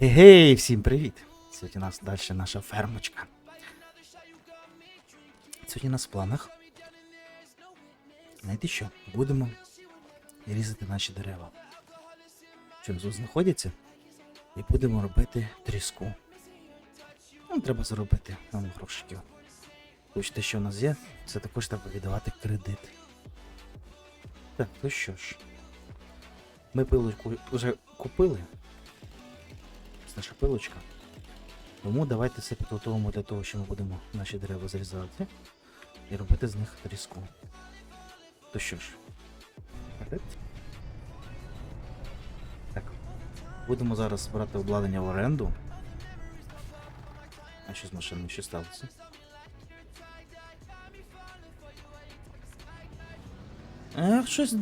Гей, всім привіт! Сьогодні у нас далі наша фермочка. Сьогодні у нас в планах. Знаєте що? Будемо різати наші дерева. Тут знаходяться? І будемо робити тріску. Нам треба заробити нам грошиків. Хоч те, що у нас є, це також треба віддавати кредит. Так, ну що ж. Ми пилочку вже купили. Наша пилочка. Тому давайте все підготовимо для того, що ми будемо наші дерева зрізати і робити з них тріску. То що ж, вперед. Так. Будемо зараз брати обладнання в оренду. А що з машиною ще сталося? Ех, щось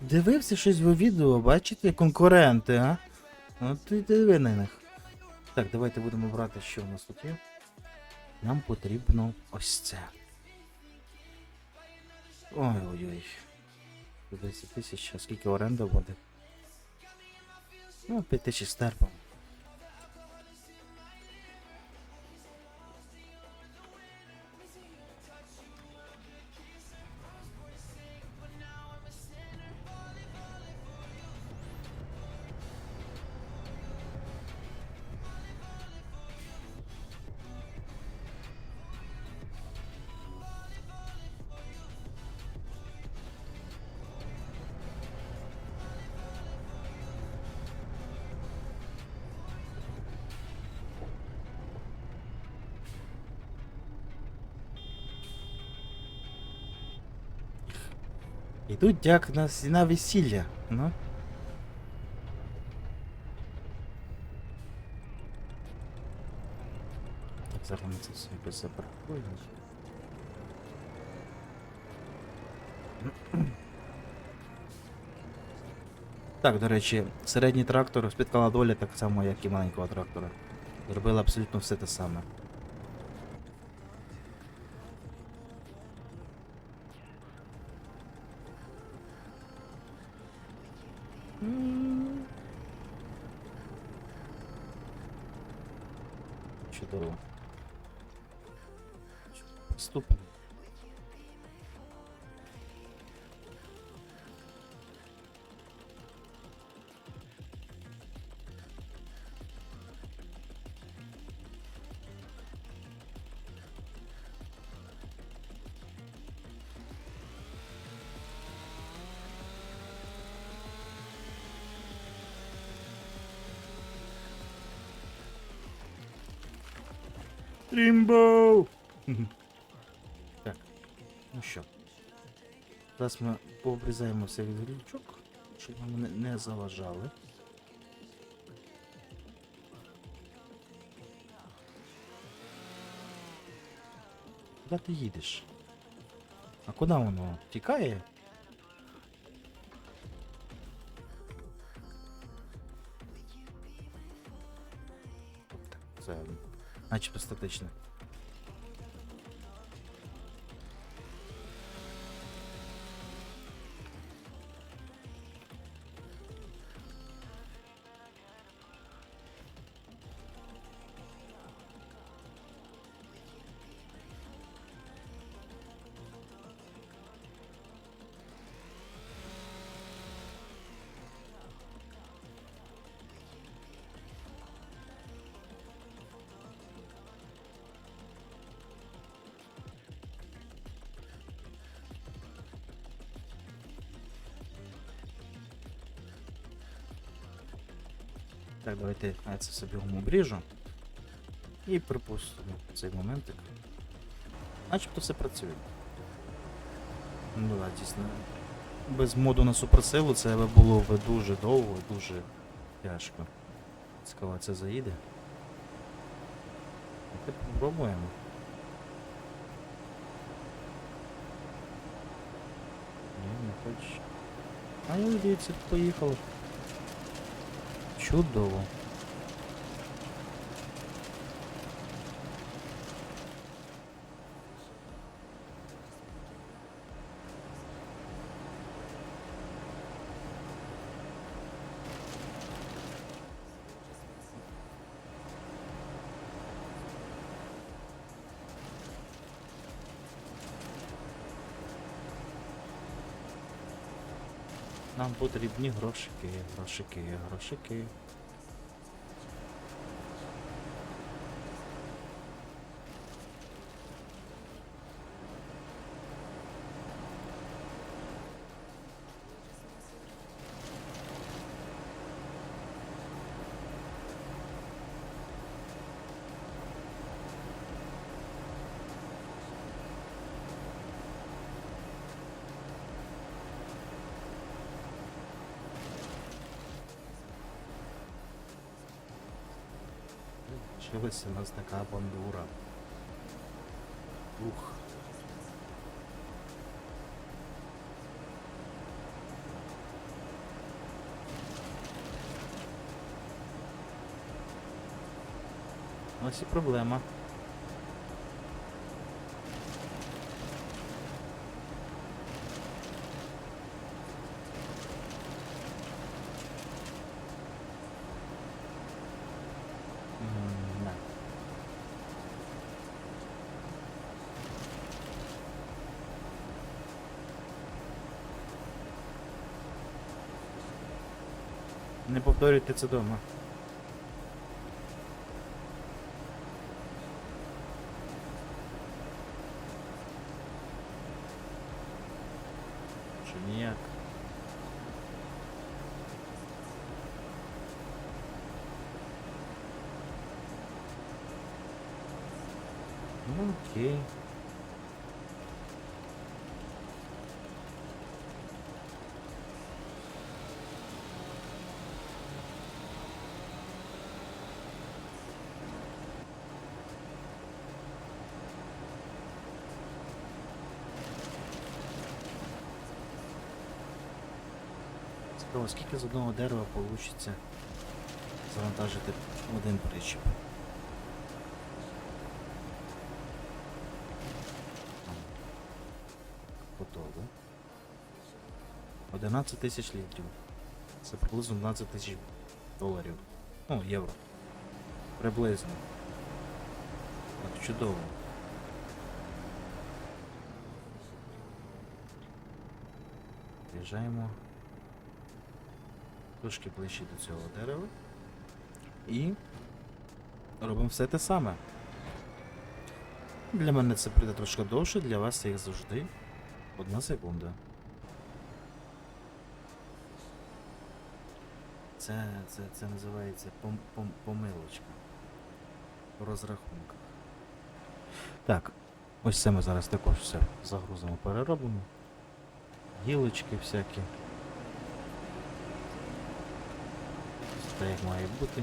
дивився щось в відео, бачите, конкуренти, а? От ти диви на них. Так, давайте будемо брати, що у нас тут є. Нам потрібно ось це. Ой-ой-ой. 10 тисяч, а скільки оренда буде? Ну, 5 тисяч стерпом. Ідуть як на, с- на весілля, ну. Так, зараз ми це все якось запаркуємо. Так, до речі, середній трактор спіткала доля так само, як і маленького трактора. Зробили абсолютно все те саме. Чудово. Приступимо. Трімбо! Так, ну що. Зараз ми пообрізаємо все від грілочок, щоб нам не, не заважали. Куди ти їдеш? А куди воно? Тікає? Так, це начебто статично. Так, давайте я це собі обріжу. І припустимо цей моментик. Начебто все працює. Ну так, дійсно. Без моду на суперсилу це було б дуже довго, дуже тяжко. Цікаво, це заїде. Давайте попробуємо. Ні, не хочеш. А я дивіться, поїхало. Чудово. Нам потрібні грошики, грошики, грошики. Лишилася у нас така бандура. Ух. Ось і проблема. М, да. Не повторюйте це дома. Що ніяк. Ну окей. Цікаво, скільки з одного дерева вийде завантажити один причіп? Готово. 11 тисяч літрів. Це приблизно 12 тисяч доларів. Ну, євро. Приблизно. Так, чудово. Приїжджаємо трошки ближче до цього дерева. І робимо все те саме. Для мене це прийде трошки довше, для вас це як завжди. Одна секунда. Це, це, це називається пом, пом, помилочка. В розрахунках. Так, ось це ми зараз також все загрузимо, переробимо. Гілочки всякі. Все як має бути.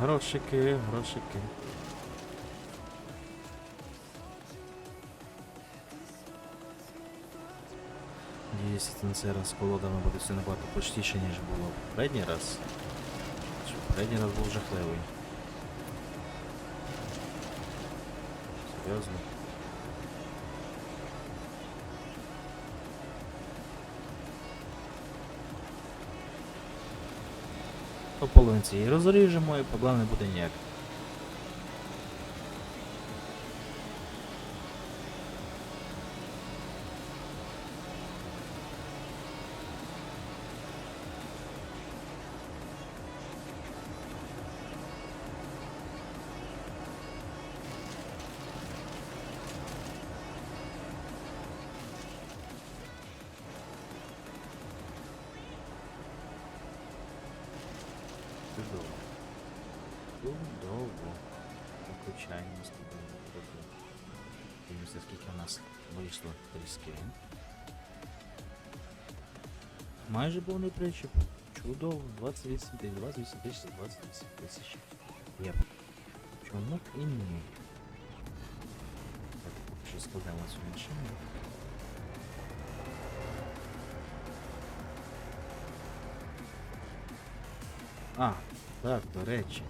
Грошики, грошики. Надіюсь, на цей раз колодами буде все набагато почтіше, ніж було в попередній раз. Попередній раз був жахливий. Серйозно. По половинці її розріжемо і проблем не буде ніяк. Виключаємо з тобою. трохи. Дивимося, скільки у нас вийшло тріски. Майже повний причіп. Чудово, 28 тисяч, 28 тисяч, 28 тисяч. Євро. Чому б і ні? Так, Що складемо цю машину. А, так, до речі.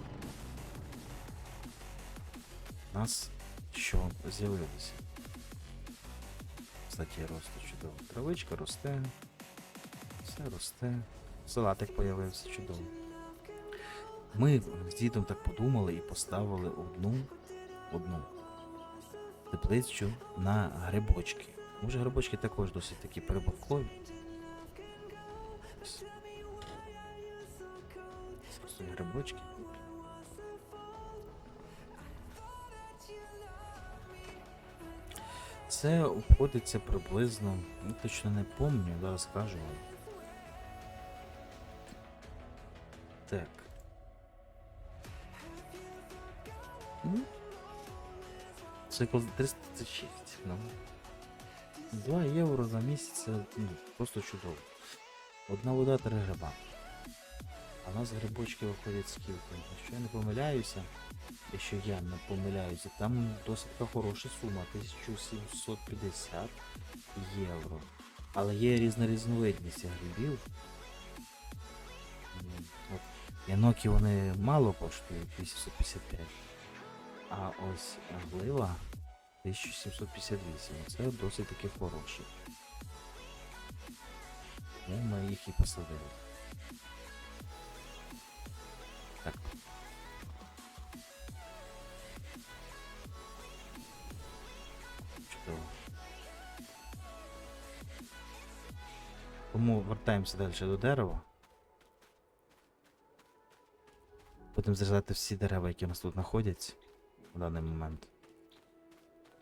Нас що з'явилося? Кстати, росте чудово. Травичка росте. Все росте. Салатик появився чудово. Ми з дідом так подумали і поставили одну одну теплицю на грибочки. Може грибочки також досить такі Просто грибочки. Це обходиться приблизно, ну точно не пам'ятаю, зараз скажу вам. Так. Ну, Цикл 336, ну. 2 євро за місяць ну, просто чудово. Одна вода, три гриба. А у нас грибочки виходять скільки. Якщо я не помиляюся, якщо я не помиляюся, там досить хороша сума 1750 євро. Але є різна різновидність грибів. От, яноки вони мало коштують 855. А ось глива 1758. Це досить таки хороші. Ну, ми їх і посадили. Тому вертаємося далі до дерева. Будемо зрізати всі дерева, які у нас тут знаходяться в даний момент.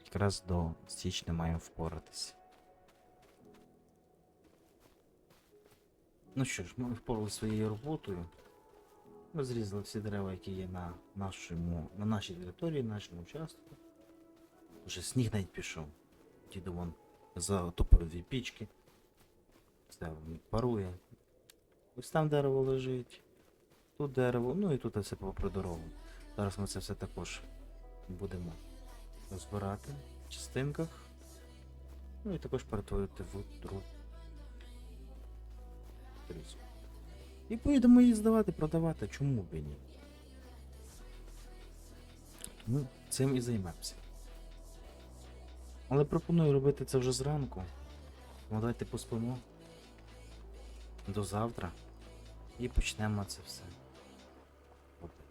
Якраз до січня маємо впоратися. Ну що ж, ми впоралися своєю роботою. Ми зрізали всі дерева, які є на, нашому, на нашій території, на нашому участку. Вже сніг навіть пішов. Діду вон затопив дві пічки. Все парує. Ось там дерево лежить. Тут дерево, ну і тут все попри дорогу. Зараз ми це все також будемо розбирати в частинках. Ну і також перетворити в друг. І поїдемо її здавати, продавати, чому б і ні. Тому цим і займемося. Але пропоную робити це вже зранку. Ну давайте поспимо до завтра і почнемо це все робити.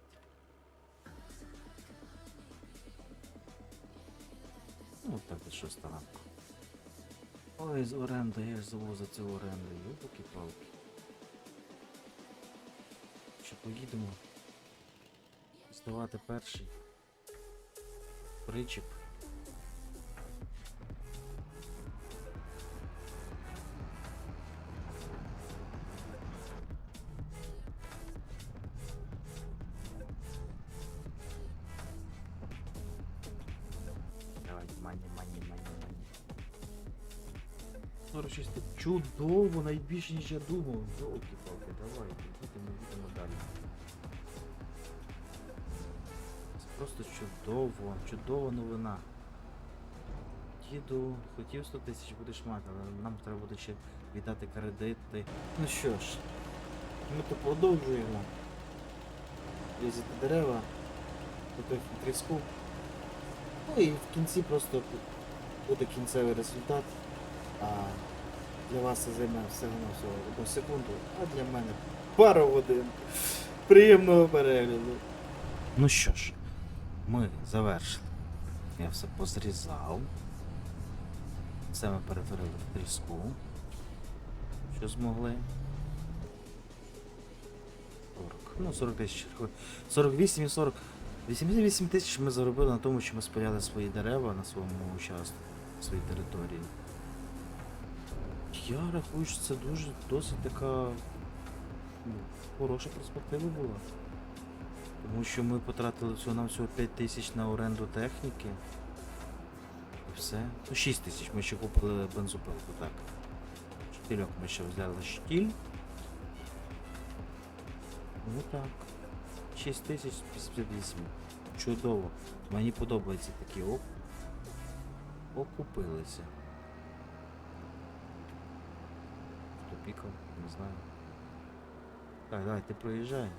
Ну так до 6 ранку. Ой, з оренди, я ж забув за цю оренду. Юбки палки. Ще поїдемо здавати перший причіп. 46 чудово, найбільше ніж я думав. Йолки-палки, давай, їдемо, їдемо далі. Це просто чудово, чудова новина. Діду, хотів 100 тисяч будеш мати, але нам треба буде ще віддати кредити. Ну що ж, ми то продовжуємо. Різати дерева, тут тріску. Ну і в кінці просто буде кінцевий результат. А для вас це займе всього на всього одну секунду, а для мене пару годин. Приємного перегляду. Ну що ж, ми завершили. Я все позрізав. Це ми перетворили в тріску. Що змогли. 40. Ну, 40 тисяч. 48 і 40. 88 тисяч ми заробили на тому, що ми спиляли свої дерева на своєму участку, своїй території. Я рахую, що це дуже досить така ну, хороша перспектива була. Тому що ми потратили всього на всього 5 тисяч на оренду техніки. І все. Ну 6 тисяч ми ще купили бензопилку, так. Штильок ми ще взяли штіль. Ну так. 6058. Чудово. Мені подобається такі оп. Окупилися. Хто пікав, не знаю. Так, давай, ти проїжджай.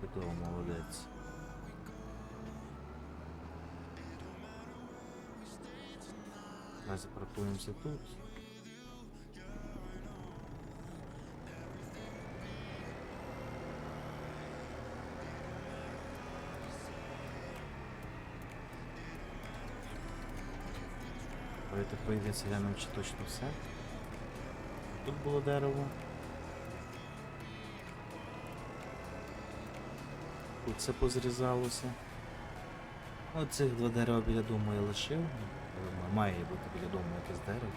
Чудово, молодець. Давай запаркуємося тут. Давайте проїдеться глянемо, чи точно все. Тут було дерево. Тут все позрізалося. Оцих два дерева біля дому я лишив. Е, Має бути біля дому якесь дерево.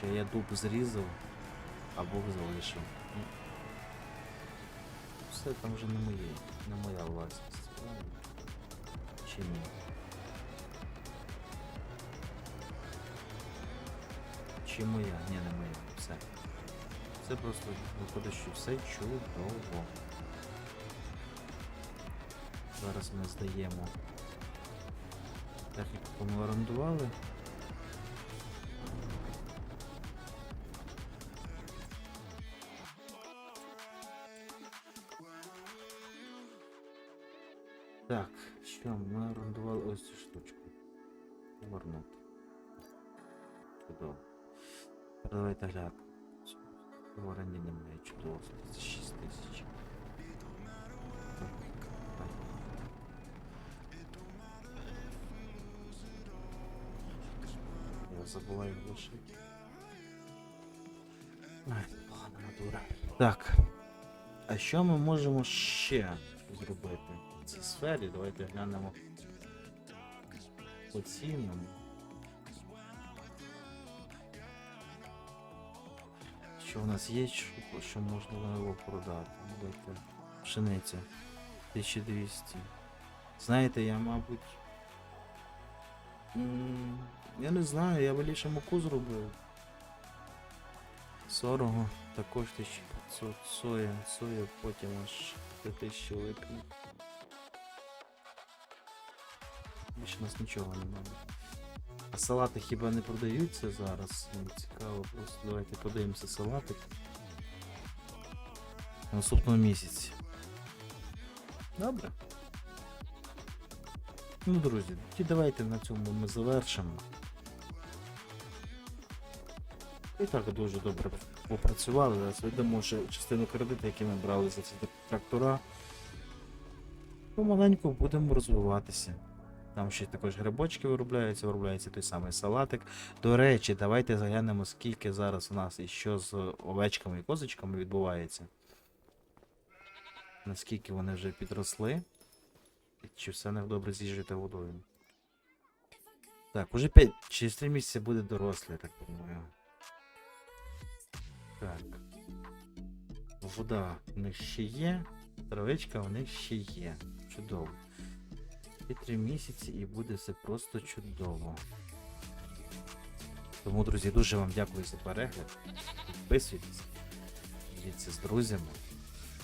Чи я дуб зрізав, а Бог залишив. Ну, Все там вже не моє, не моя власність. Чи ні? Чи моя? Ні, не моя. Все. Це просто виходить, що все чудово. Зараз ми здаємо техніку, яку ми орендували. Так, що ми орендували ось цю штучку. Повернути. Чудово. Давайте глянемо. В оренді немає чудово. Це 6 тисяч. Я погана натура. Так. А що ми можемо ще зробити в цій сфері? Давайте глянемо. Оцінимо. Що в нас є, що, можна його продати? Давайте. Пшениця. 1200. Знаєте, я, мабуть. Я не знаю, я лише муку зробив. Сорого також 1500 соя, соя потім аж 3000 липні. Більше нас нічого немає. А салати хіба не продаються зараз? Цікаво, просто давайте подивимося салатик. В наступному місяці. Добре. Ну, друзі, тоді давайте на цьому ми завершимо. І так дуже добре попрацювали. Зараз видимо, що частину кредиту, які ми брали за ці трактора. Помаленьку будемо розвиватися. Там ще також грибочки виробляються, виробляється той самий салатик. До речі, давайте заглянемо, скільки зараз у нас і що з овечками і козочками відбувається. Наскільки вони вже підросли. І чи все не добре з'їжджати водою. Так, уже 5 через 3 місяці буде дорослі, я так думаю. Так. Вода в них ще є, травичка в них ще є. Чудово. І 3 місяці і буде все просто чудово. Тому, друзі, дуже вам дякую за перегляд. Підписуйтесь, діліться з друзями.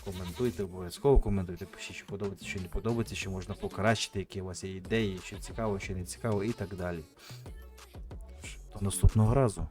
Коментуйте, обов'язково коментуйте, пишіть, що подобається, що не подобається, що можна покращити, які у вас є ідеї, що цікаво, що не цікаво і так далі. До наступного разу.